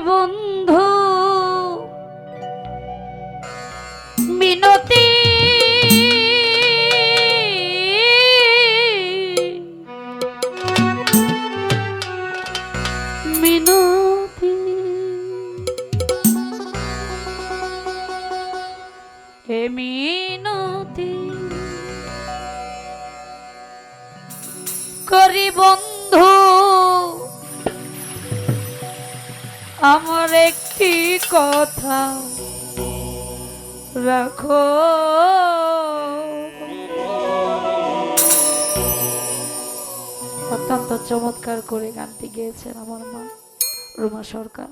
বন্ধু। আমার একটি কথা রাখো। অত্যন্ত চমৎকার করে গানটি গেয়েছেন আমার মা, রুমা সরকার।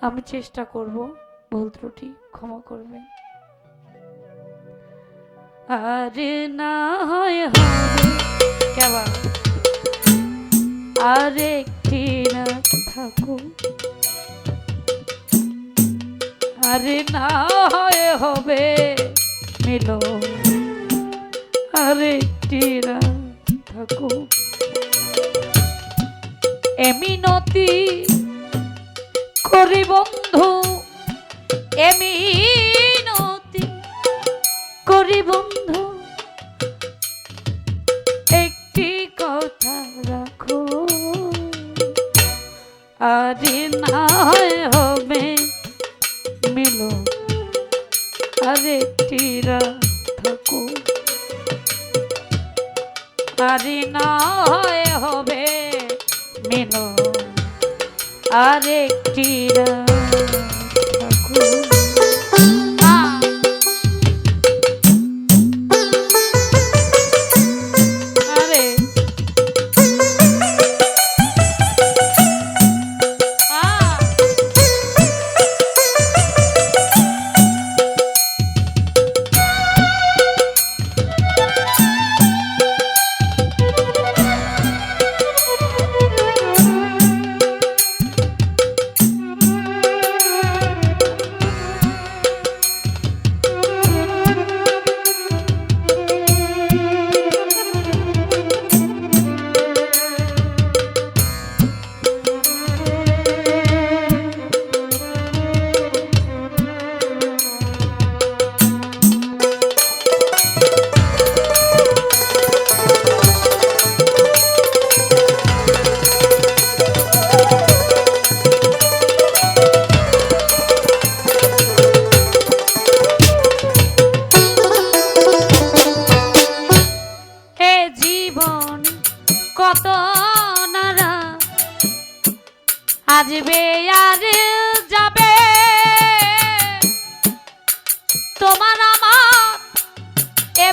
আমি চেষ্টা করব ভুল ত্রুটি ক্ষমা করবেন। আরে না হয় কেমন? আর একটি রাত থাকুক আরে না হয় হবে মিল আর একটি রাত থাকুক এমিনতি করি বন্ধু এমিনতি করি বন্ধু। হয় হবে মিলন আরেকটি টিরা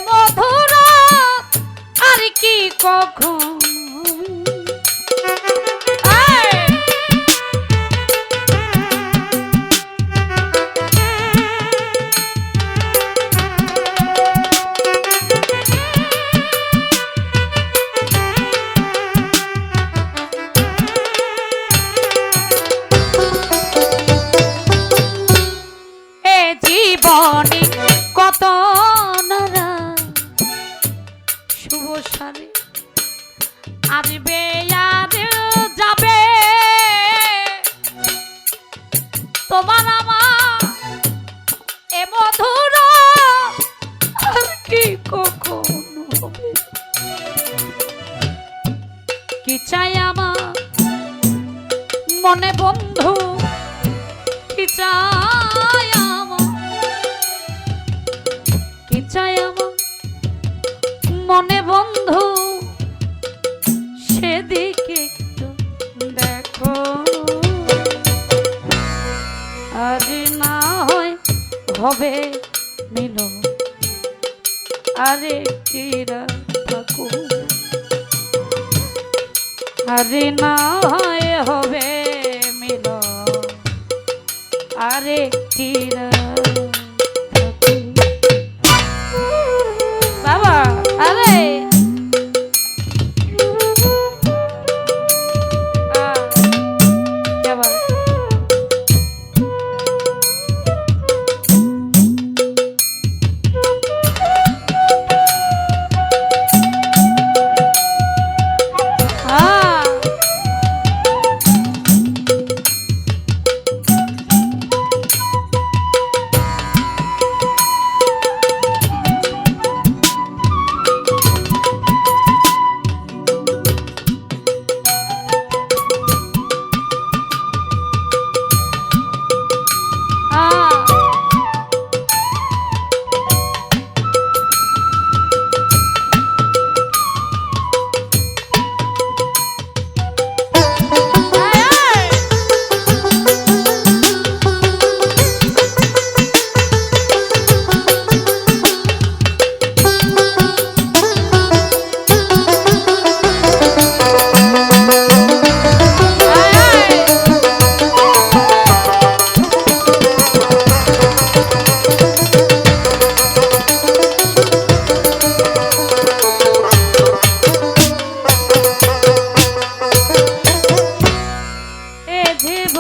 মধুর আর কি কখন মনে বন্ধু মনে বন্ধু, সেদিকে দেখো। আজ না হয় হবে মিল আরে চিরা থাকো আরে না হয় হবে আরেকটি রাত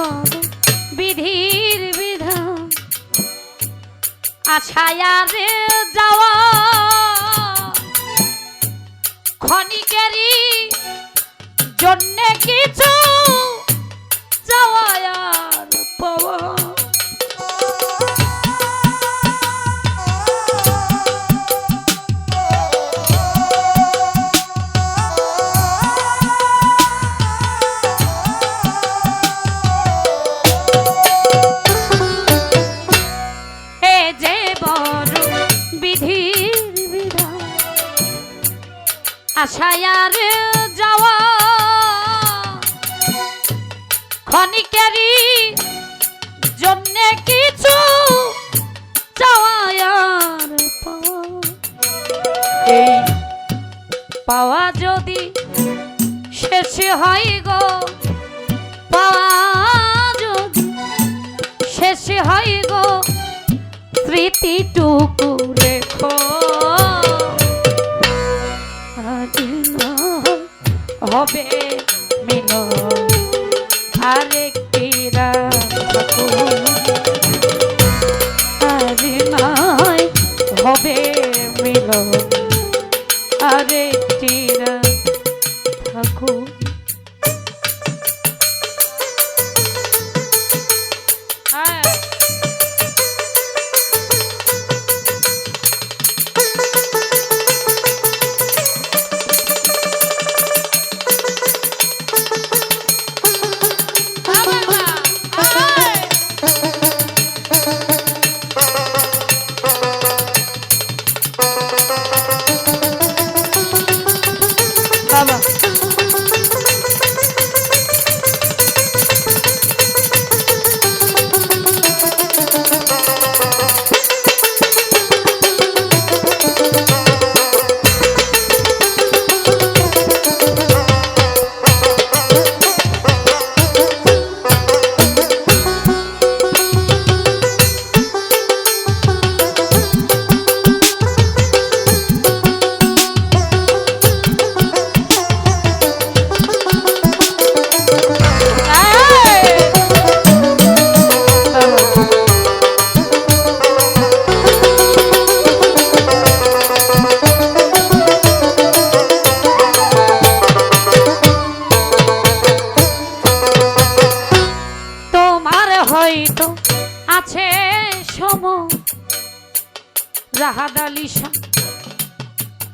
তব বিধির বিধান। আছায়ারে যাওয়া। খনিকেরি জন্যে কিছু যাওয়ার আর পাওয়া ক্ষণিকেরই জন্যে কিছু চাওয়া আর পাওয়া এই পাওয়া যদি শেষ হয় গো, পাওয়া যদি শেষ হয় গো, স্মৃতিটুকু রেখো। হবে মিলন। আরেকটি রাত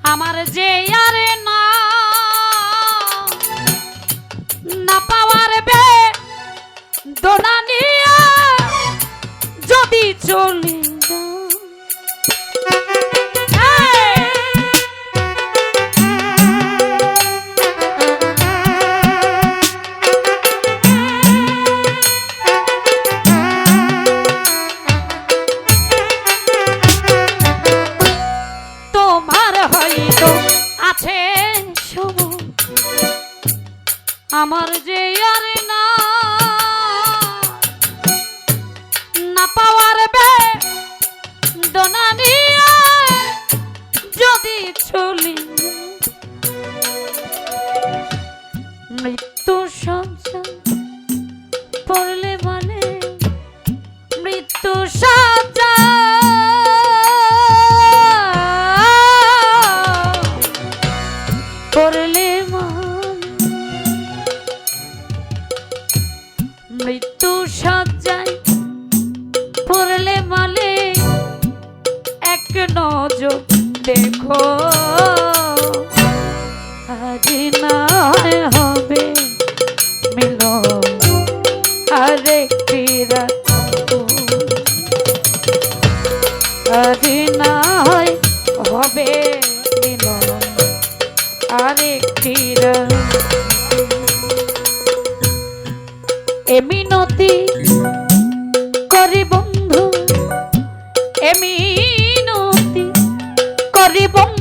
আমার যে আরে না পাওয়ার বে দোনা নিয়া যদি চলে মৃত্যু সজ্জায় পড়লে মালে এক নজর দেখো। আজ নয় হবে মিলন আরেকটি রাত আজ নয় হবে মিলন আরেকটি রাত এমিনতি করি বন্ধু এমিনতি করি বন্ধু।